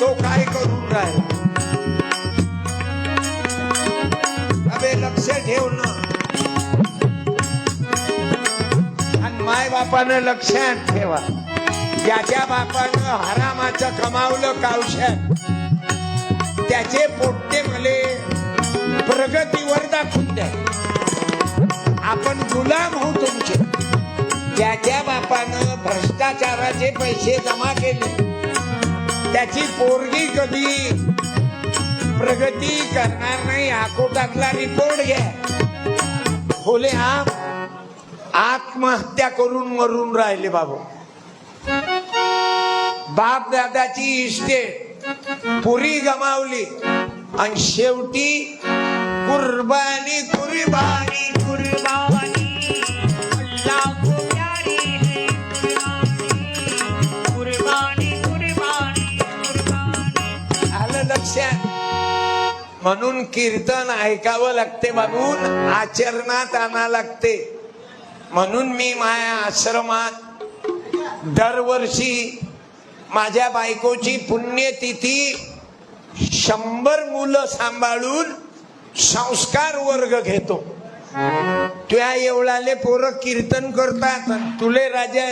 तो काय करून राहील अबे लक्ष ठेवणं आणि माय बापानं लक्षात ठेवा ज्याच्या बापानं हरामाचं कमावलं कावशात त्याचे पोट्टे मले प्रगतीवर दाखवून द्या आपण गुलाम हो तुमचे ज्याच्या बापानं भ्रष्टाचाराचे पैसे जमा केले त्याची पोरगी कधी प्रगती करणार नाही आकोटातला रिपोर्ट घ्या खोले आम आत्महत्या करून मरून राहिले बाबू. बाप दादाची इस्टेट पुरी गमावली. आणि शेवटी कुर्बानी कुर्बानी कुर्बानी. म्हणून कीर्तन ऐकावं लागते म्हणून आचरणात आणा लागते. म्हणून मी माझ्या आश्रमात दरवर्षी माझ्या बायकोची पुण्यतिथी शंभर मुलं सांभाळून संस्कार वर्ग घेतो. त्या एवढाले पोरं कीर्तन करतात आणि तुले राजा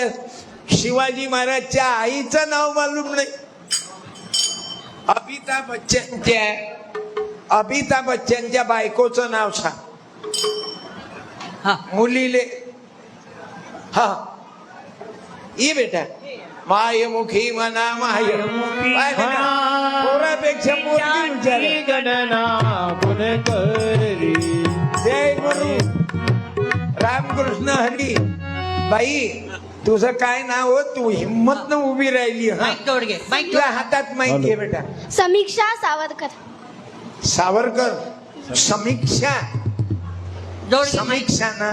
शिवाजी महाराजच्या आईचं नाव मालूम नाही. अमिताभ बच्चनच्या अमिताभ बच्चनच्या बायकोचं नाव सांग. हा. मुलीले. हा. ई बेटा. मायमुखी म्हणा माय. काय बेटा? पोरापेक्षा पोरगी. गणना जय गुरु. रामकृष्ण हरी. बाई तुझं काय नाव? हो? तू हिंमत न उभी राहिली हा. हातात माहिती आहे बेटा. समीक्षा सावरकर. सावरकर समीक्षा. समीक्षा ना.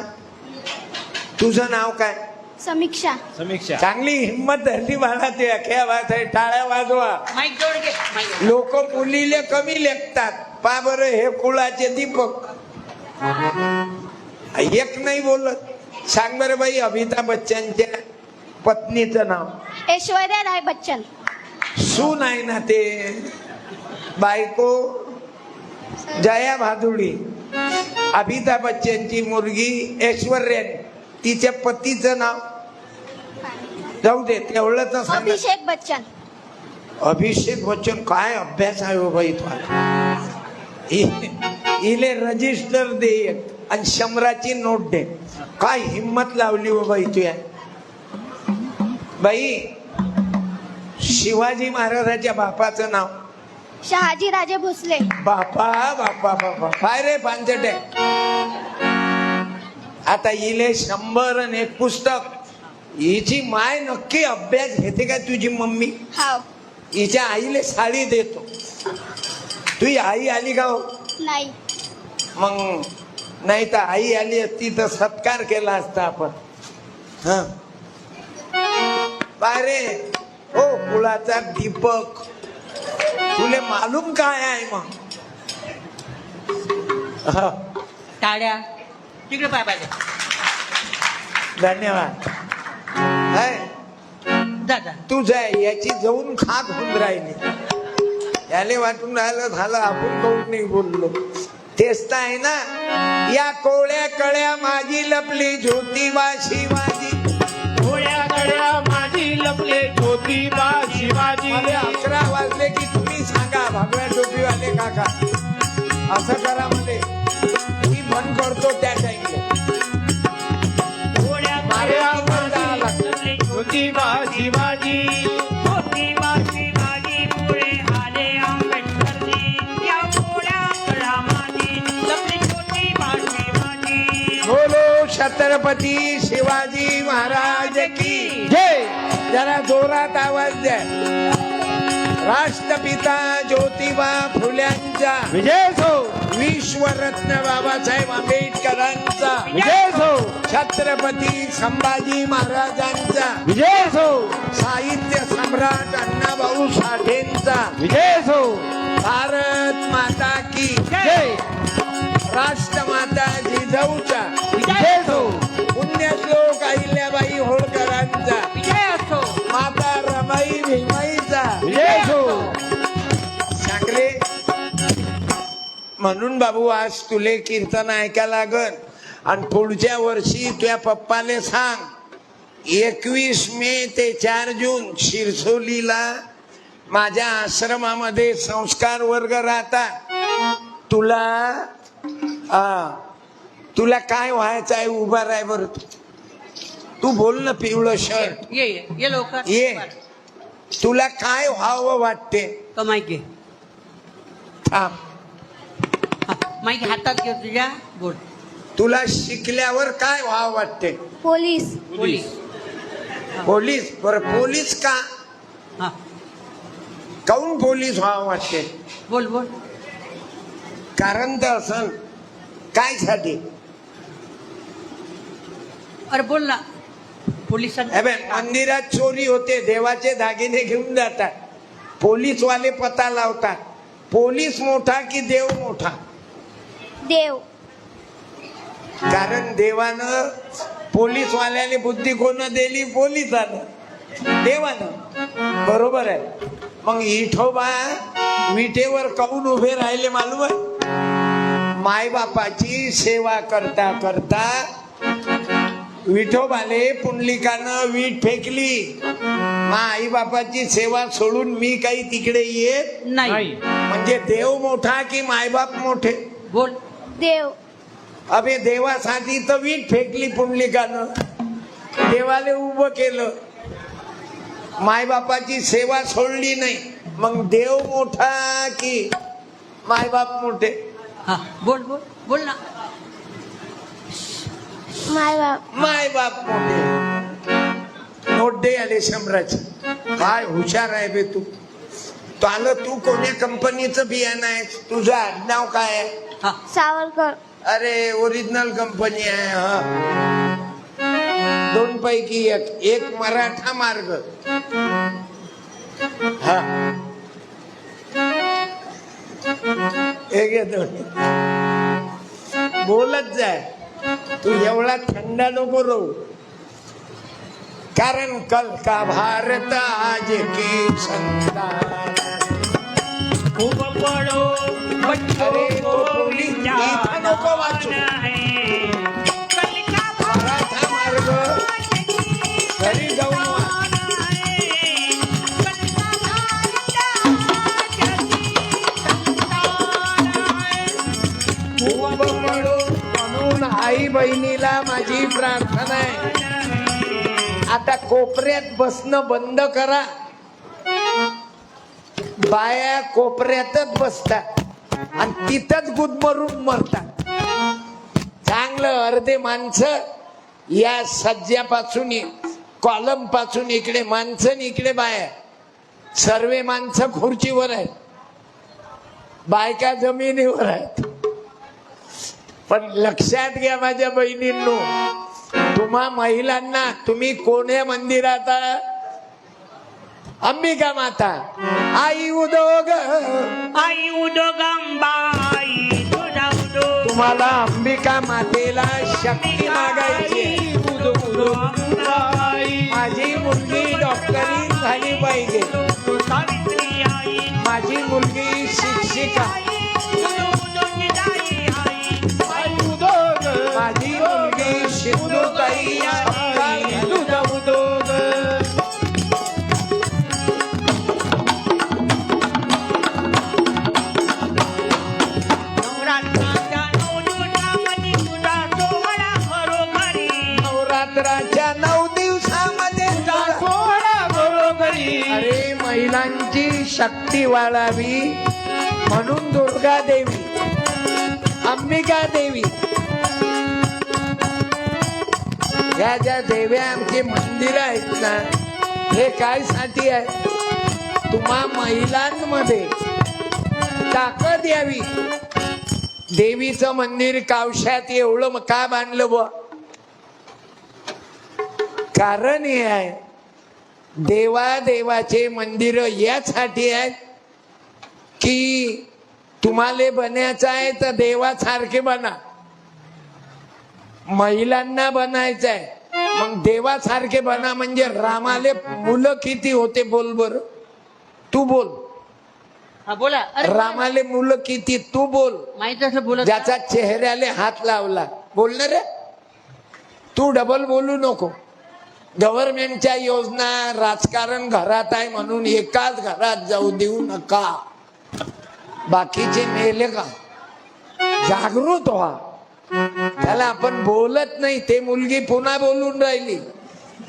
तुझं नाव काय? समीक्षा. समीक्षा. चांगली हिंमत धरली बाळा ते अख्या वाज आहे टाळ्या वाजवा. माईक जोड घे माईक लोक मुलीले कमी लेखतात. पा बरं हे कुळाचे दीपक. एक नाही बोलत. सांग बरं बाई अमिताभ बच्चनच्या पत्नीचं नाव. ऐश्वर्या राय बच्चन. सून आहे ना ते. बायको जया भादुडी अमिताभ बच्चनची मुलगी ऐश्वर्या तिच्या पतीचं नाव. जाऊ दे तेवढं तर सांग अभिषेक बच्चन. अभिषेक बच्चन काय अभ्यास आहे हो बाई तुला इ- इले रजिस्टर दे आणि शंभराची नोट दे. काय हिंमत लावली हो बाई तुया बाई शिवाजी महाराजाच्या बापाचं नाव. शहाजी राजे भोसले. बापा बापा बापा. काय रे पांचटे आता इले शंभर आणि एक पुस्तक. हिची माय नक्की अभ्यास घेते का तुझी मम्मी? हाव. हिच्या आईले साडी देतो. तुझी आई आली का हो? नाही. मग नाही तर आई आली असती तर सत्कार केला असता आपण. हा. बारे हो कुळाचा दीपक. तुले मालूम काय आहे मग? हा, टाळ्या तिकडे पाय पाहिजे. धन्यवाद. हाय, जा जा. तू जाय याची जाऊन खात होऊन राहिली. याले वाटून राहिलं झालं आपण काऊन नाही बोललो? तेच तर आहे ना या कोळ्या कळ्या माझी लपली ज्योतिबा शिवाजी. गोळ्या गड्या माझी लपले ज्योतिबा शिवाजी. अकरा वाजले की भगव्या टोपीवाले काका. असं करा म्हणे. मी बंद करतो त्या टाइमला. माझी शिवाजी ज्योतिबा शिवाजी पुढे आले माझी शिवाजी बोलो छत्रपती शिवाजी महाराज की. जय. जरा जोरात आवाज द्या. राष्ट्रपिता ज्योतिबा फुल्यांचा विजय सो विश्वरत्न बाबासाहेब आंबेडकरांचा विजय सो छत्रपती संभाजी महाराजांचा विजय सो साहित्य सम्राट अण्णाभाऊ साठेंचा. विजय सो भारत माता की जय. राष्ट्रमाता जिजाऊचा विजय सो म्हणून बाबू आज तुले कीर्तन ऐकायला लागल आणि पुढच्या वर्षी तुझ्या पप्पाले सांग एकवीस मे ते चार जून शिरसोलीला माझ्या आश्रमामध्ये संस्कार वर्ग राहतात. तुला आ, तुला काय व्हायचं आहे उभा राय बरं. तू. बोल ना पिवळं शर्ट. ये ये ये लवकर. ये. तुला काय व्हावं वाटते? थांब. माईक हातात घे तुझ्या बोल तुला शिकल्यावर काय व्हावं वाटते? पोलीस. पोलीस. पोलीस? बरं पोलीस का? हा. काऊन पोलीस व्हावं वाटते? बोल बोल. कारण तर असल काय साठी अरे बोल ना. पोलिसांनी बघ, मंदिरात चोरी होते देवाचे दागिने घेऊन जातात. पोलीसवाले पता लावतात. पोलीस मोठा की देव मोठा? देव. कारण देवानं पोलीसवाल्याने बुद्धी कोण दिली? पोलिसानं. देवानं. बरोबर आहे. मग इठोबा विटेवर काऊन उभे राहिले मालूम आहे मायबापाची सेवा करता करता विठोबाले पुंडलिकानं वीट फेकली. मा आई बापाची सेवा सोडून मी काही तिकडे येत नाही. म्हणजे देव मोठा की मायबाप मोठे? बोल. देव. अबे देवासाठी तर वीट फेकली पुंडलिकानं. देवाले उभं केलं. मायबापाची सेवा सोडली नाही. मग देव मोठा की मायबाप मोठे? हा बोल बोल बोल ना. माय बाप मायबाप मोठे. नोट दे आले शंभराची काय हुशार आहे बे तू. तो आलं तू कोण्या कंपनीचं बियाणं आहे? तुझं आडनाव काय आहे? सावरकर. अरे ओरिजिनल कंपनी आहे हा. दोन पैकी एक. एक मराठा मार्ग. हा. दोन बोलत जाय तू एवढा थंड नको राहू. कारण कल का भारत आज की संतान. खूप पडो. अरे तो पोलीस इथं नको वाचू. मराठा मार्ग. घरी जाऊन वाच. खूप पडो. म्हणून आई बहिणीला माझी प्रार्थना आहे. आता कोपऱ्यात बसणं बंद करा. बाया कोपऱ्यातच बसतात आणि तिथंच गुदमरून मरतात. चांगलं अर्धे माणसं या सज्जापासून कॉलमपासून इकडे माणसं इकडे बाया. सर्वे माणसं खुर्चीवर आहेत. बायका जमिनीवर आहेत. पण लक्षात घ्या माझ्या बहिणींनो तुम्हा महिलांना तुम्ही कोण्या मंदिरात आहे? अंबिका माता? आई उदोग. आई उडो गंबाई तुझा उडो तुम्हाला अंबिका मातेला शक्ती मागायची माझी मुलगी डॉक्टरी झाली पाहिजे. माझी मुलगी शिक्षिका. शक्ती वाढावी म्हणून दुर्गा देवी अंबिका देवी. या ज्या देव्या आमची मंदिर आहेत ना हे काय साठी आहे? तुम्हा महिलांमध्ये ताकद यावी. देवीचं मंदिर कावश्यात एवढं का बांधलं ब कारण हे आहे. देवा देवाचे मंदिर यासाठी आहेत की तुम्हाला बनायचं आहे तर देवासारखे बना. महिलांना बनायचं आहे. मग देवासारखे बना म्हणजे रामाले मुलं किती होते बोल बर. तू बोल. हा बोला. अरे. रामाले मुलं किती तू बोल. माहीत असं बोलत ज्याचा चेहऱ्याले हात लावला. बोलणार रे तू डबल बोलू नको. गव्हर्नमेंटच्या योजना राजकारण घरात आहे म्हणून एकाच घरात जाऊ देऊ नका. बाकीचे मेले का? जागृत व्हा. त्याला आपण बोलत नाही ते मुलगी पुन्हा बोलून राहिली.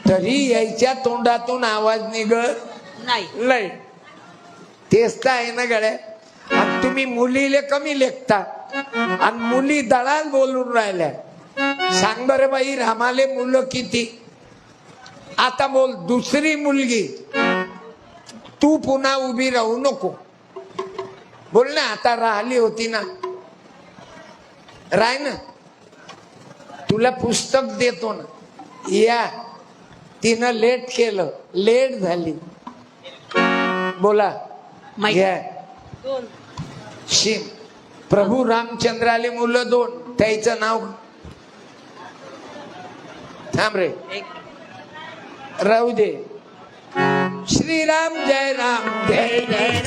तरी यायच्या तोंडातून आवाज निघत नाही. तेच तर आहे ना गड्या. आणि तुम्ही मुलीले कमी लेखता. आणि मुली दळाल बोलून राहिल्या. सांग बरं बाई रामाले मुलं किती? आता बोल दुसरी मुलगी. तू पुन्हा उभी राहू नको. बोल ना आता राहिली होती ना. राय ना. तुला पुस्तक देतो ना. या. तिनं लेट केलं. लेट झाली. बोला. शिम. प्रभू रामचंद्राले मुलं दोन. त्याचं नाव थांब रे. एक. राहू दे. श्रीराम जय राम. जय जय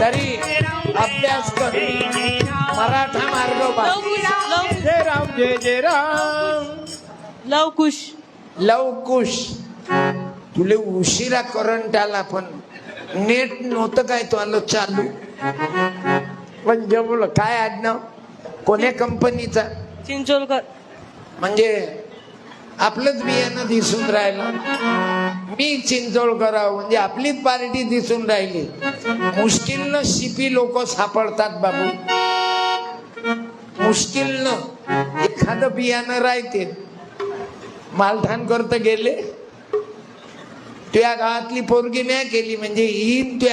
तरी अभ्यास कर. मराठा मार्ग जय राम जय जय राम. लवकुश. लवकुश. तुले उशिरा करंट आला पण नेट नव्हतं काय तो आलं चालू. पण जमलं काय आडनाव? कोण्या कंपनीचा चिंचोलकर. म्हणजे आपलंच बियाणं दिसून राहिलं. मी चिंचोळ करावं म्हणजे आपलीच पार्टी दिसून राहिली. मुश्किलनं शिपी लोक सापडतात बाबू. मुश्किलनं एखादं बियाणं राहते. मालठाण करत गेले. त्या गावातली पोरगी नाही केली म्हणजे ही त्या